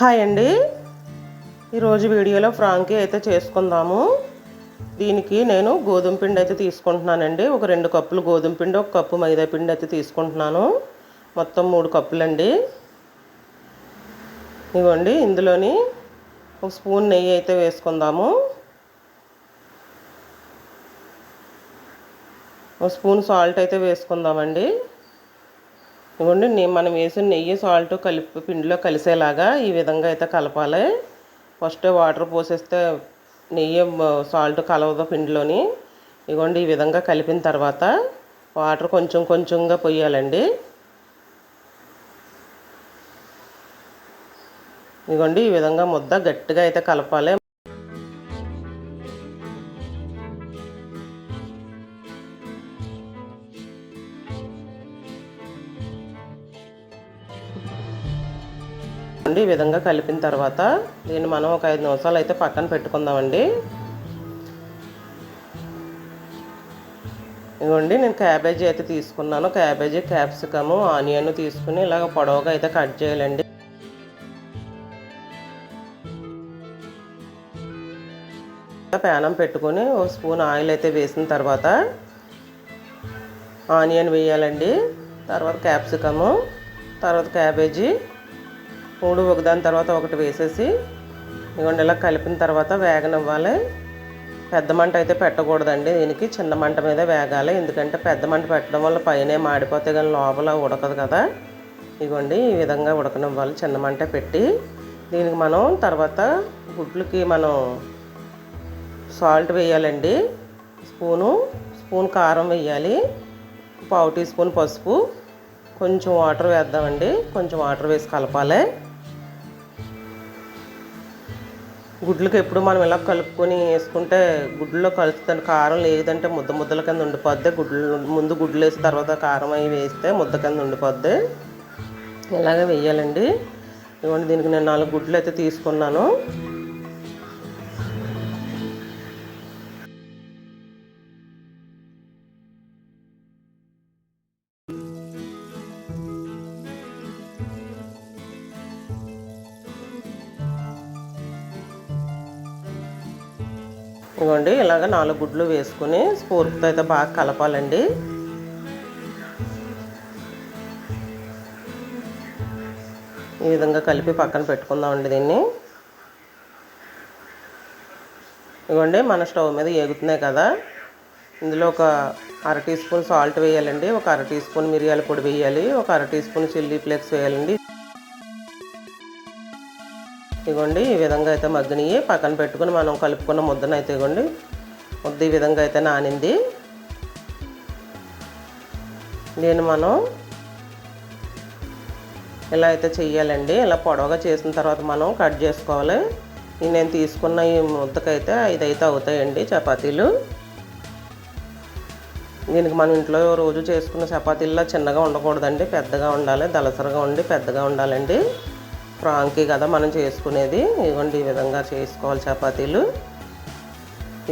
Hi అండి. ఈరోజు వీడియోలో ఫ్రాంకీ అయితే చేసుకుందాము. దీనికి నేను గోధుమ పిండి అయితే తీసుకుంటున్నానండి. ఒక రెండు కప్పులు గోధుమ పిండి ఒక కప్పు మైదా పిండి అయితే తీసుకుంటున్నాను. మొత్తం మూడు కప్పులండి. ఇవ్వండి ఇందులోని ఒక స్పూన్ నెయ్యి అయితే వేసుకుందాము. ఒక స్పూన్ సాల్ట్ అయితే వేసుకుందామండి. ఇవ్వండి మనం వేసిన నెయ్యి సాల్ట్ కలిపి పిండిలో కలిసేలాగా ఈ విధంగా అయితే కలపాలి. ఫస్ట్ వాటర్ పోసేస్తే నెయ్యి సాల్ట్ కలవదు పిండిలోని. ఇగోండి ఈ విధంగా కలిపిన తర్వాత వాటర్ కొంచెం కొంచెంగా పొయ్యాలండి ఇదిగోండి ఈ విధంగా ముద్ద గట్టిగా అయితే కలపాలి. విధంగా కలిపిన తర్వాత దీన్ని మనం ఒక ఐదు నిమిషాలు అయితే పక్కన పెట్టుకుందామండి. ఇదిగోండి నేను క్యాబేజీ అయితే తీసుకున్నాను. క్యాబేజీ క్యాప్సికము ఆనియన్ తీసుకుని ఇలాగ పొడవుగా అయితే కట్ చేయాలండి. ప్యానం పెట్టుకొని ఒక స్పూన్ ఆయిల్ అయితే వేసిన తర్వాత ఆనియన్ వేయాలండి. తర్వాత క్యాప్సికము తర్వాత క్యాబేజీ మూడు ఒకదాని తర్వాత ఒకటి వేసేసి ఇదిగోండి ఇలా కలిపిన తర్వాత వేగనివ్వాలి. పెద్ద మంట అయితే పెట్టకూడదండి. దీనికి చిన్న మంట మీద వేగాలి. ఎందుకంటే పెద్ద మంట పెట్టడం వల్ల పైన మాడిపోతే కానీ లోపల ఉడకదు కదా. ఇదిగోండి ఈ విధంగా ఉడకనివ్వాలి. చిన్న మంట పెట్టి దీనికి మనం తర్వాత గుడ్లకి మనం సాల్ట్ వేయాలండి. స్పూను స్పూన్ కారం వేయాలి. పావు టీ స్పూన్ పసుపు. కొంచెం వాటర్ వేద్దామండి. కొంచెం వాటర్ వేసి కలపాలి. గుడ్లకి ఎప్పుడు మనం ఇలా కలుపుకొని వేసుకుంటే గుడ్లలో కలుపుతాను. కారం లేదంటే ముద్ద ముద్దల కింద ఉండిపోద్ది. గుడ్లు ముందు గుడ్లు వేసి తర్వాత కారం అవి వేస్తే ముద్ద కింద ఉండిపోద్ది. ఇలాగే వేయాలండి. ఇవ్వండి దీనికి నేను నాలుగు గుడ్లు అయితే తీసుకున్నాను. ఇవ్వండి ఇలాగ నాలుగు గుడ్లు వేసుకుని స్పూర్తో అయితే బాగా కలపాలండి. ఈ విధంగా కలిపి పక్కన పెట్టుకుందామండి దీన్ని. ఇవ్వండి మన స్టవ్ మీద ఏగుతున్నాయి కదా. ఇందులో ఒక అర టీ స్పూన్ సాల్ట్ వేయాలండి. ఒక అర టీ స్పూన్ మిరియాల పొడి వేయాలి. ఒక అర టీ స్పూన్ చిల్లీ ఫ్లేక్స్ వేయాలండి. ఇగోండి ఈ విధంగా అయితే మగ్గనియ్యి పక్కన పెట్టుకుని మనం కలుపుకున్న ముద్దను అయితే ఇగోండి. ముద్ద ఈ విధంగా అయితే నానింది. దీన్ని మనం ఇలా అయితే చెయ్యాలండి. ఇలా పొడవగా చేసిన తర్వాత మనం కట్ చేసుకోవాలి. నేను తీసుకున్న ఈ ముద్దకైతే ఐదు అయితే అవుతాయండి చపాతీలు. దీనికి మనం ఇంట్లో రోజు చేసుకున్న చపాతీల్లో చిన్నగా ఉండకూడదండి. పెద్దగా ఉండాలి. దళసరగా ఉండి పెద్దగా ఉండాలండి. ఫ్రాంకీ కదా మనం చేసుకునేది. ఇవ్వండి ఈ విధంగా చేసుకోవాలి చపాతీలు.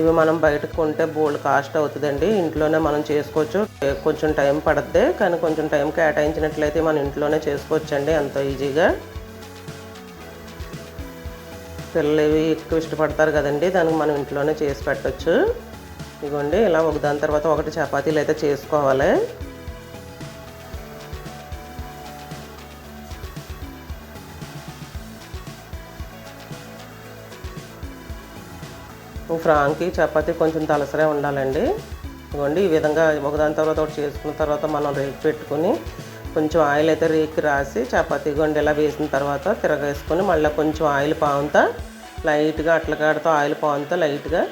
ఇవి మనం బయటకు కొంటే బోల్డ్ కాస్ట్ అవుతుందండి. ఇంట్లోనే మనం చేసుకోవచ్చు. కొంచెం టైం పడుద్ది కానీ కొంచెం టైం కేటాయించినట్లయితే మనం ఇంట్లోనే చేసుకోవచ్చండి ఎంతో ఈజీగా. పిల్లలు ఇవి ఎక్కువ ఇష్టపడతారు కదండి దానికి మనం ఇంట్లోనే చేసి పెట్టచ్చు. ఇదిగోండి ఇలా ఒకదాని తర్వాత ఒకటి చపాతీలు అయితే చేసుకోవాలి. ఫ్రాంకి చపాతీ కొంచెం తలసరే ఉండాలండి. ఇవ్వండి ఈ విధంగా ఒకదాని తర్వాత ఒకటి చేసుకున్న తర్వాత మనం రేకు పెట్టుకుని కొంచెం ఆయిల్ అయితే రేకి రాసి చపాతీ గొండి ఇలా వేసిన తర్వాత తిరగేసుకొని మళ్ళీ కొంచెం ఆయిల్ పావుతా లైట్గా అట్ల ఆయిల్ పావుతా లైట్గా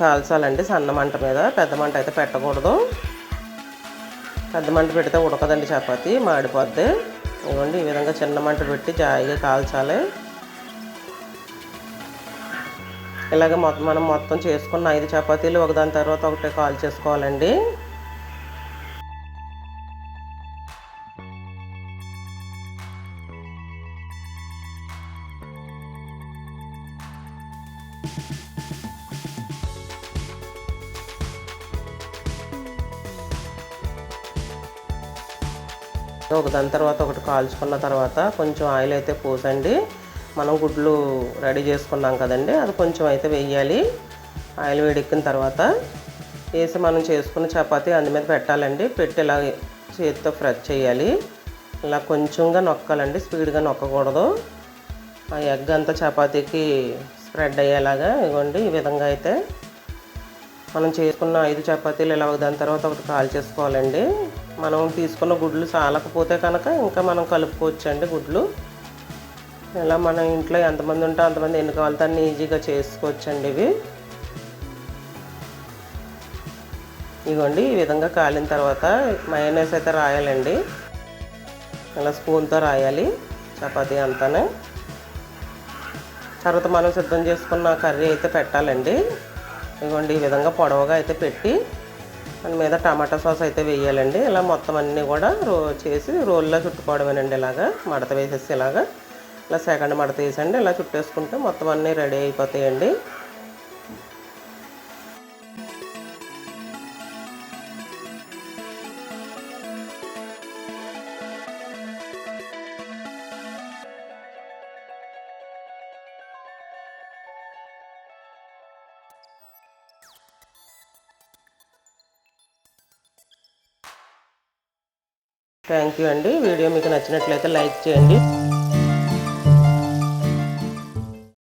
కాల్చాలండి సన్న మంట మీద. పెద్ద మంట అయితే పెట్టకూడదు. పెద్ద మంట పెడితే ఉడకదండి చపాతీ మాడిపోద్ది. ఇవ్వండి ఈ విధంగా చిన్న మంట పెట్టి జాయిగా కాల్చాలి. ఇలాగ మొత్తం మనం మొత్తం చేసుకున్న ఐదు చపాతీలు ఒకదాని తర్వాత ఒకటి కాల్ చేసుకోవాలండి. ఒక దాని తర్వాత ఒకటి కాల్చుకున్న తర్వాత కొంచెం ఆయిల్ అయితే పోసండి. మనం గుడ్లు రెడీ చేసుకున్నాం కదండి. అది కొంచెం అయితే వేయాలి. ఆయిల్ వేడెక్కిన తర్వాత వేసి మనం చేసుకున్న చపాతి అందు మీద పెట్టాలండి. పెట్టి ఇలా చేతితో ఫ్రై చేయాలి. ఇలా కొంచెంగా నొక్కాలండి. స్పీడ్గా నొక్కకూడదు. ఆ ఎగ్ అంతా చపాతీకి స్ప్రెడ్ అయ్యేలాగా ఇవ్వండి. ఈ విధంగా అయితే మనం చేసుకున్న ఐదు చపాతీలు ఇలా దాని తర్వాత ఒకటి కాల్ చేసుకోవాలండి. మనం తీసుకున్న గుడ్లు చాలకపోతే కనుక ఇంకా మనం కలుపుకోవచ్చండి గుడ్లు. ఇలా మన ఇంట్లో ఎంతమంది ఉంటే అంతమంది ఎన్ని కావాలితే అన్ని ఈజీగా చేసుకోవచ్చండి ఇవి. ఇదిగోండి ఈ విధంగా కాలిన తర్వాత మయోనైస్ అయితే రాయాలండి. ఇలా స్పూన్తో రాయాలి చపాతీ అంతానే. తర్వాత మనం సిద్ధం చేసుకున్న కర్రీ అయితే పెట్టాలండి. ఇదిగోండి ఈ విధంగా పొడవుగా అయితే పెట్టి దాని మీద టమాటా సాస్ అయితే వేయాలండి. ఇలా మొత్తం అన్నీ కూడా రో చేసి రోల్లో చుట్టుకోవడమేనండి ఇలాగా. మడత వేసేసి ఇలాగా. ఇలా సెకండ్ మడత వేసండి ఇలా చుట్టేసుకుంటే మొత్తం అన్నీ రెడీ అయిపోతాయండి. థ్యాంక్ యూ అండి. వీడియో మీకు నచ్చినట్లయితే లైక్ చేయండి.